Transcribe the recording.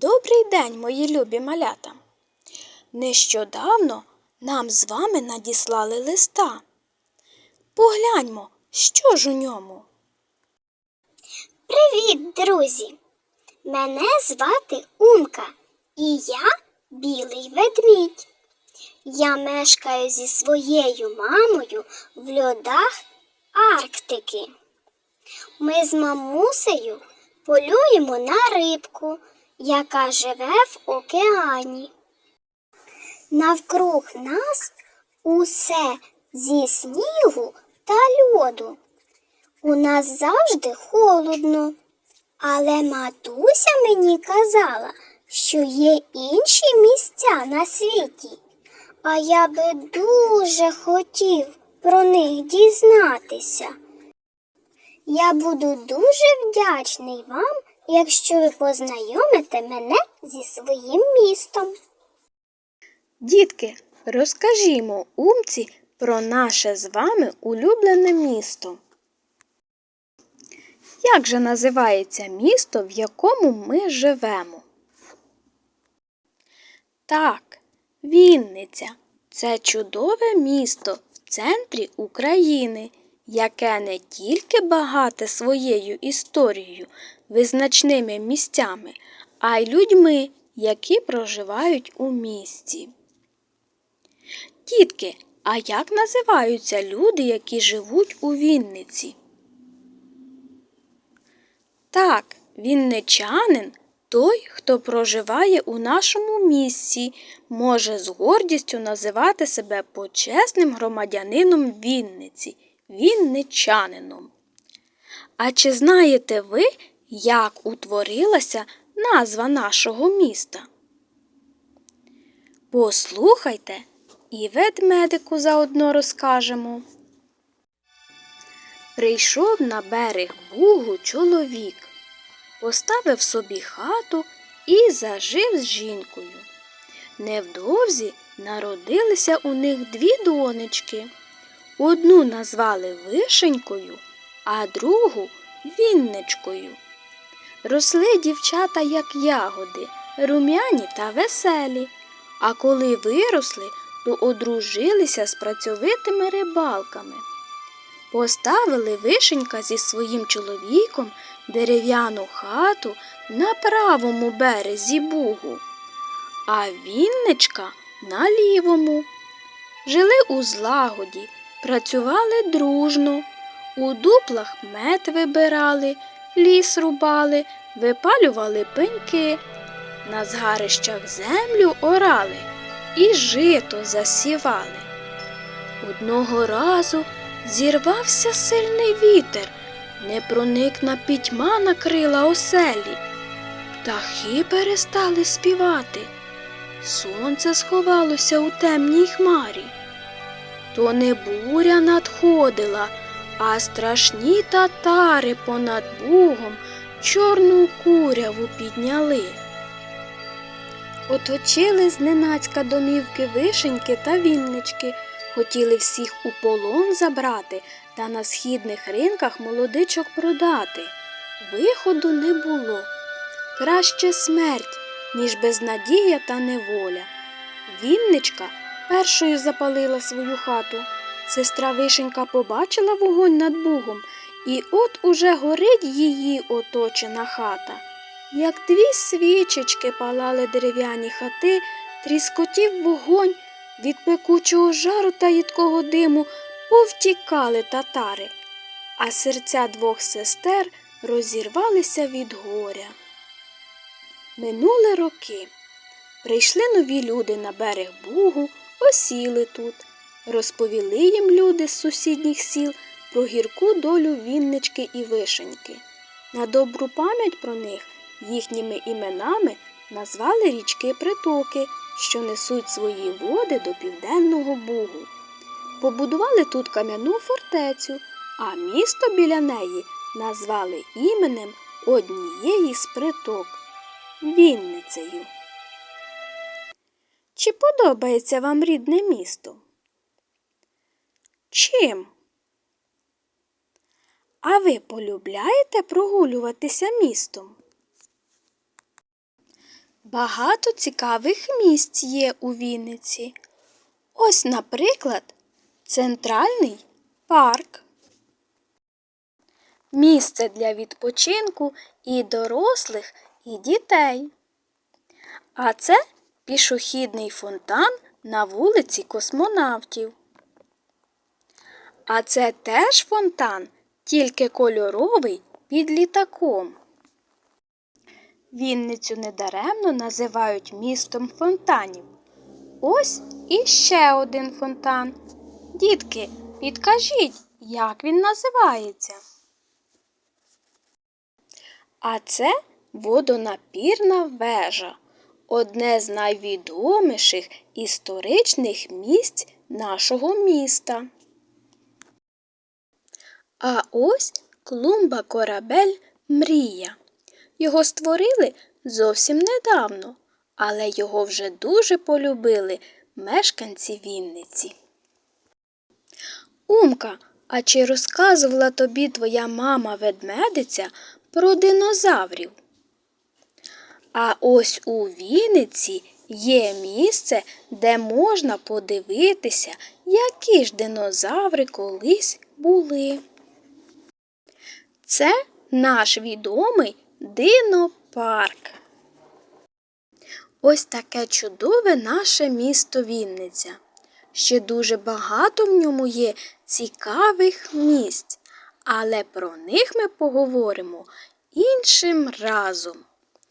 Добрий день, мої любі малята. Нещодавно нам з вами надіслали листа. Погляньмо, що ж у ньому. Привіт, друзі! Мене звати Умка, і я білий ведмідь. Я мешкаю зі своєю мамою в льодах Арктики. Ми з мамусею полюємо на рибку, яка живе в океані. Навкруг нас усе зі снігу та льоду. У нас завжди холодно. Але матуся мені казала, що є інші місця на світі, а я би дуже хотів про них дізнатися. Я буду дуже вдячний вам, якщо ви познайомите мене зі своїм містом. Дітки, розкажімо умці про наше з вами улюблене місто. Як же називається місто, в якому ми живемо? Так, Вінниця. Це чудове місто в центрі України, яке не тільки багате своєю історією, визначними місцями, а й людьми, які проживають у місті. Дітки, а як називаються люди, які живуть у Вінниці? Так, вінничанин той, хто проживає у нашому місті, може з гордістю називати себе почесним громадянином Вінниці, вінничанином. А чи знаєте ви, як утворилася назва нашого міста? Послухайте і ведмедику заодно розкажемо. Прийшов на берег Бугу чоловік, поставив собі хату і зажив з жінкою. Невдовзі народилися у них дві донечки. Одну назвали Вишенькою, а другу Вінничкою. Росли дівчата, як ягоди, рум'яні та веселі, а коли виросли, то одружилися з працьовитими рибалками. Поставили вишенька зі своїм чоловіком дерев'яну хату на правому березі Бугу, а Вінничка на лівому. Жили у злагоді, працювали дружно, у дуплах мед вибирали, ліс рубали, випалювали пеньки, на згарищах землю орали і жито засівали. Одного разу зірвався сильний вітер, непроникна пітьма накрила оселі. Птахи перестали співати. Сонце сховалося у темній хмарі. То не буря надходила, а страшні татари понад Бугом чорну куряву підняли. Оточили зненацька домівки вишеньки та віннички, хотіли всіх у полон забрати та на східних ринках молодичок продати. Виходу не було. Краще смерть, ніж безнадія та неволя. Вінничка першою запалила свою хату. Сестра Вишенька побачила вогонь над Бугом, і от уже горить її оточена хата. Як дві свічечки палали дерев'яні хати, тріскотів вогонь, від пекучого жару та їдкого диму повтікали татари, а серця двох сестер розірвалися від горя. Минули роки. Прийшли нові люди на берег Бугу, осіли тут. Розповіли їм люди з сусідніх сіл про гірку долю Віннички і Вишеньки. На добру пам'ять про них їхніми іменами назвали річки притоки, що несуть свої води до південного Бугу. Побудували тут кам'яну фортецю, а місто біля неї назвали іменем однієї з приток Вінницею. Чи подобається вам рідне місто? Чим? А ви полюбляєте прогулюватися містом? Багато цікавих місць є у Вінниці. Ось, наприклад, центральний парк. Місце для відпочинку і дорослих, і дітей. А це пішохідний фонтан на вулиці Космонавтів. А це теж фонтан, тільки кольоровий під літаком. Вінницю недаремно називають містом фонтанів. Ось іще один фонтан. Дітки, підкажіть, як він називається? А це водонапірна вежа, одне з найвідоміших історичних місць нашого міста. А ось клумба корабель Мрія. Його створили зовсім недавно, але його вже дуже полюбили мешканці Вінниці. Умка, а чи розказувала тобі твоя мама ведмедиця про динозаврів? А ось у Вінниці є місце, де можна подивитися, які ж динозаври колись були. Це наш відомий динопарк. Ось таке чудове наше місто Вінниця. Ще дуже багато в ньому є цікавих місць, але про них ми поговоримо іншим разом.